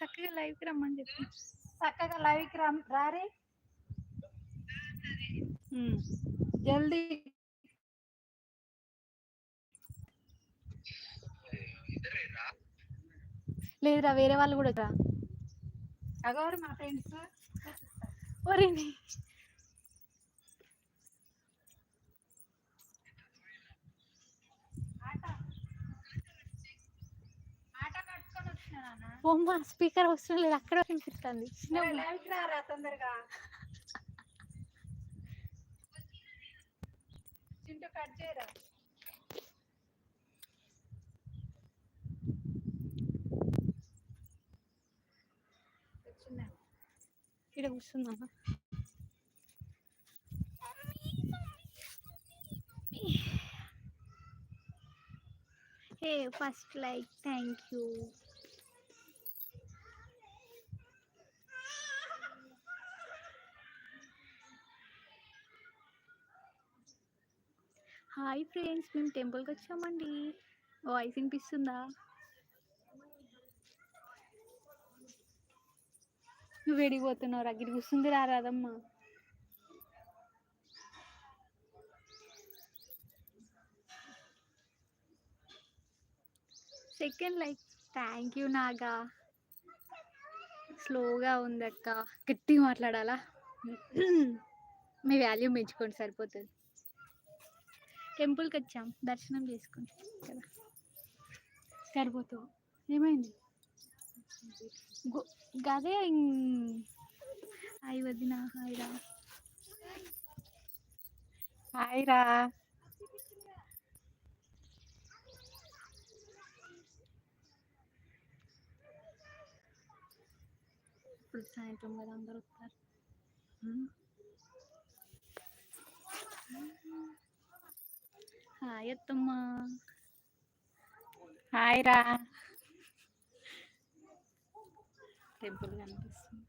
చక్కగా లైవ్కి రమ్మని చెప్పి. చక్కగా లైవ్కి రా రారి. జల్దీ. లేదురా వేరే వాళ్ళు కూడా అగోరు మా ఫ్రెండ్స్. ఒరే ఆట ఆట కట్టుకొని వచ్చిన నాన్న బొమ్మ స్పీకర్ అవసరం లేదు అక్కడ వినిపిస్తుంది. తొందరగా? చింటూ కట్ చేయరా? ఇక్కడ కూర్చుందమ్మా hey first like thank you. Hi friends మేము టెంపుల్కి వచ్చామండి. వాయిస్ వినిపిస్తుందా? నువ్వు వెడిగిపోతున్నావు అగ్గిడి కూర్చుంది రా రాదమ్మ. Second like thank you Naga. స్లోగా ఉంది అక్క గట్టిగా మాట్లాడాలా? మీ వాల్యూ పెంచుకోండి సరిపోతుంది. టెంపుల్కి వచ్చాం. దర్శనం చేసుకుని కదా. సరిపోతావు ఏమైంది? గదే హాయ్ వదిన హాయ్ రా. హాయ్ రా. ఇప్పుడు సాయంత్రం కదా అందరూ వస్తారు. హాయ్ అత్తమ్మ హాయ్ రా టెంపుల్ కనిపిస్తుంది.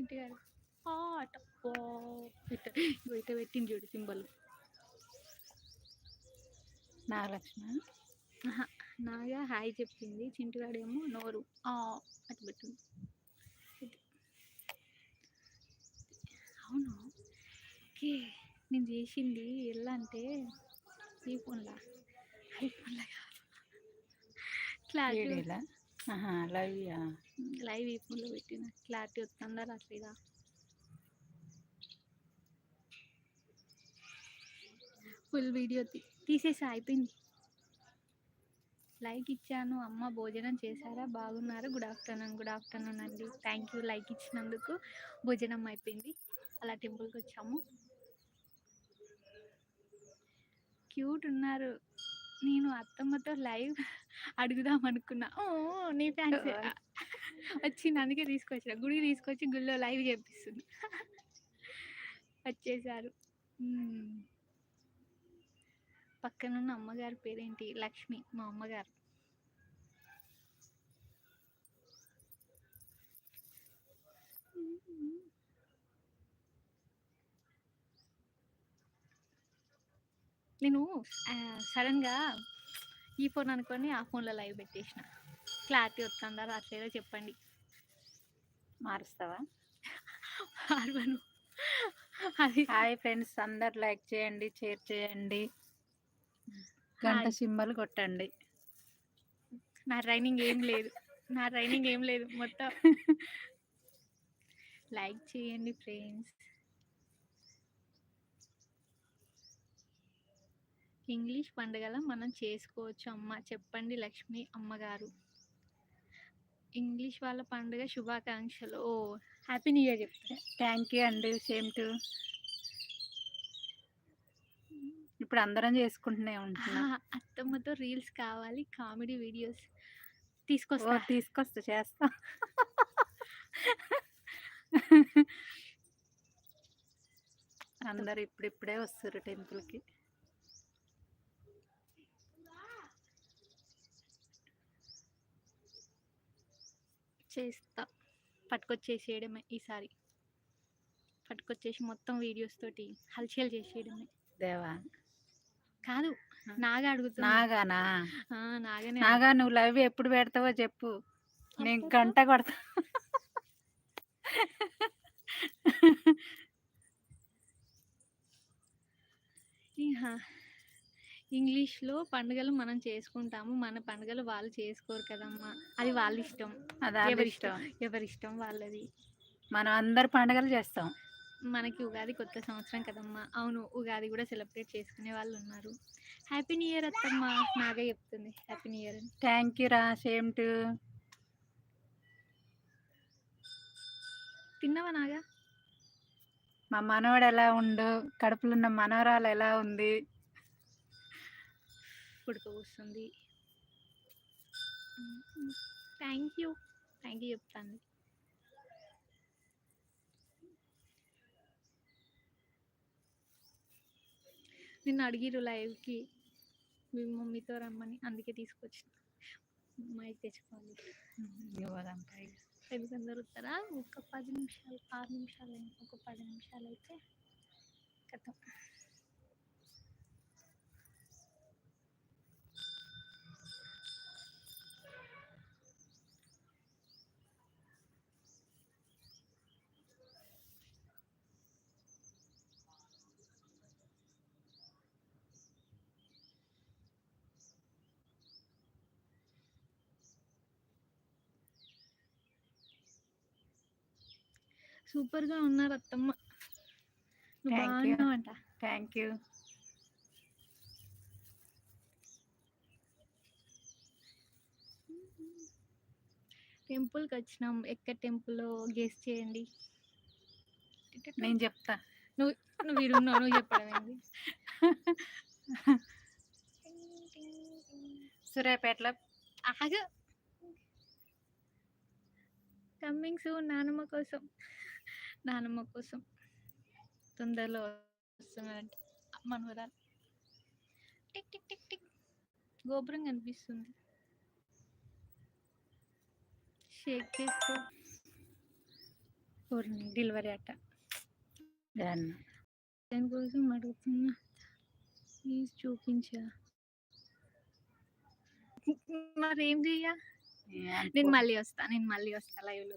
ఇంటి గారు. ఇగో ఇట్ట పెట్టింది చూడు సింబల్. నాగలక్ష్మి? నాగా హాయ్ చెప్పింది. చింటిగాడేమో నోరు. ఆ అటు పెట్టింది అవును. ఓకే నేను చేసింది ఎలా అంటే ఈ ఫోన్లా. ఐఫోన్లా కాదు. క్లారిటీ లవ్ లైవ్ ఈ ఫోన్లో పెట్టిన. క్లారిటీ వస్తుందా రాట్లేదా? ఫుల్ వీడియో తీసేసి అయిపోయింది. లైక్ ఇచ్చాను. అమ్మ భోజనం చేశారా? బాగున్నారా? గుడ్ ఆఫ్టర్నూన్ గుడ్ ఆఫ్టర్నూన్ అండి. థ్యాంక్ యూ లైక్ ఇచ్చినందుకు. భోజనం అయిపోయింది. అలా టెంపుల్కి వచ్చాము. క్యూట్ ఉన్నారు. నేను అత్తమ్మతో లైవ్ అడుగుదాం అనుకున్నా. ఓ నీ ఫ్యాన్స్ వచ్చింది. అందుకే తీసుకొచ్చిన. గుడికి తీసుకొచ్చి గుళ్ళో లైవ్ చేపిస్తుంది. వచ్చేసారు. పక్కనున్న అమ్మగారి పేరేంటి? లక్ష్మి మా అమ్మగారు. నేను సడన్గా ఈ ఫోన్ అనుకొని ఆ ఫోన్లో లైవ్ పెట్టేసిన. క్లారిటీ వస్తుందా రాట్లేదో చెప్పండి. మారుస్తావా? మార్వను. అది హాయ్ ఫ్రెండ్స్ అందరు లైక్ చేయండి షేర్ చేయండి. గంట. సింబల్ కొట్టండి. నా ట్రైనింగ్ ఏం లేదు. నా ట్రైనింగ్ ఏం లేదు మొత్తం. లైక్ చేయండి ఫ్రెండ్స్. ఇంగ్లీష్ పండుగల మనం చేసుకోవచ్చు. అమ్మ చెప్పండి లక్ష్మి అమ్మగారు. ఇంగ్లీష్ వాళ్ళ పండుగ శుభాకాంక్షలు. ఓ హ్యాపీ న్యూ ఇయర్ చెప్తా థ్యాంక్ యూ అండి. సేమ్ టు ఇప్పుడు అందరం చేసుకుంటూనే ఉంటున్నాం. అత్తమ్మతో రీల్స్ కావాలి కామెడీ వీడియోస్ తీసుకొస్తా. తీసుకొస్తా చేస్తా. అందరు ఇప్పుడిప్పుడే వస్తారు టెంపుల్కి. చేస్తా. పట్టుకొచ్చేసేయడమే ఈసారి. పట్టుకొచ్చేసి మొత్తం వీడియోస్ తోటి హల్చల్ చేసేయడమే. దేవా? కాదు నాగా అడుగుతున్నా. నాగానా? ఆ, నాగనే నాగా నువ్వు లైవ్ ఎప్పుడు పెడతావో చెప్పు. నేను. గంట కొడతా. ఇంగ్లీష్లో పండుగలు మనం చేసుకుంటాము. మన పండుగలు వాళ్ళు చేసుకోరు కదమ్మా. అది వాళ్ళ ఇష్టం. అది వాళ్ళ ఎవరి ఇష్టం? ఎవరి ఇష్టం వాళ్ళది. మనం అందరు పండుగలు చేస్తాం. మనకి ఉగాది కొత్త సంవత్సరం కదమ్మా. అవును ఉగాది కూడా సెలబ్రేట్ చేసుకునే వాళ్ళు ఉన్నారు. హ్యాపీ న్యూ ఇయర్ అత్తమ్మ. నాగా చెప్తుంది. హ్యాపీ న్యూ ఇయర్ అని. థ్యాంక్ యూ రా సేమ్ టు తిన్నావా నాగా? మా మనవడు ఎలా ఉండు? కడుపులో ఉన్న మనవరాలు ఎలా ఉంది? ఉడకపోస్తుంది థ్యాంక్ యూ థ్యాంక్ యూ చెప్తాను. నిన్న అడిగిరు లైవ్కి మీ మమ్మీతో రమ్మని అందుకే తీసుకొచ్చిన. మైక్ తెచ్చుకోవాలి ఇవ్వదాం పైగా. ఎందుకు అందరు వస్తారా? ఒక పది నిమిషాలు ఆరు నిమిషాలు. ఒక పది నిమిషాలు అయితే కథం. సూపర్గా ఉన్నారు అత్తమ్మ. బాగున్నావంట. థ్యాంక్ యూ టెంపుల్కి వచ్చినాం. ఎక్కడ టెంపుల్ గెస్ చేయండి. నేను చెప్తా. నువ్వు నువ్వు వీడున్నావు నువ్వు చెప్పడం సూర్యాపేటలో ఆగ. కమ్మింగ్ సూన్ నానమ్మ కోసం. నానమ్మ కోసం తొందరలో వస్తున్నారంట. మనవరాలు. Tick tick tick tick. గోపురం కనిపిస్తుంది. షేక్ చేసుకో డెలివరీ అట్ట దానికోసం అడుగుతున్నా. ప్లీజ్ చూపించా. మరి ఏం చెయ్యా? నేను మళ్ళీ వస్తా నేను మళ్ళీ వస్తా లైవ్లో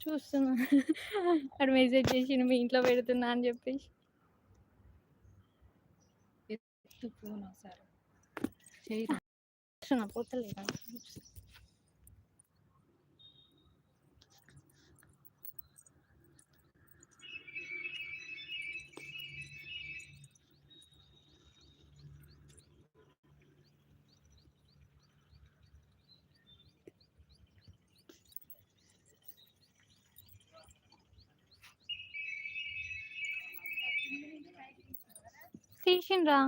చూస్తున్నా. అక్కడ మెసేజ్ చేసి మీ ఇంట్లో పెడుతున్నా అని చెప్పేసి. ఫోన్ ఒకసారి పోతలేదా? తీసిండ్రా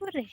ఒరే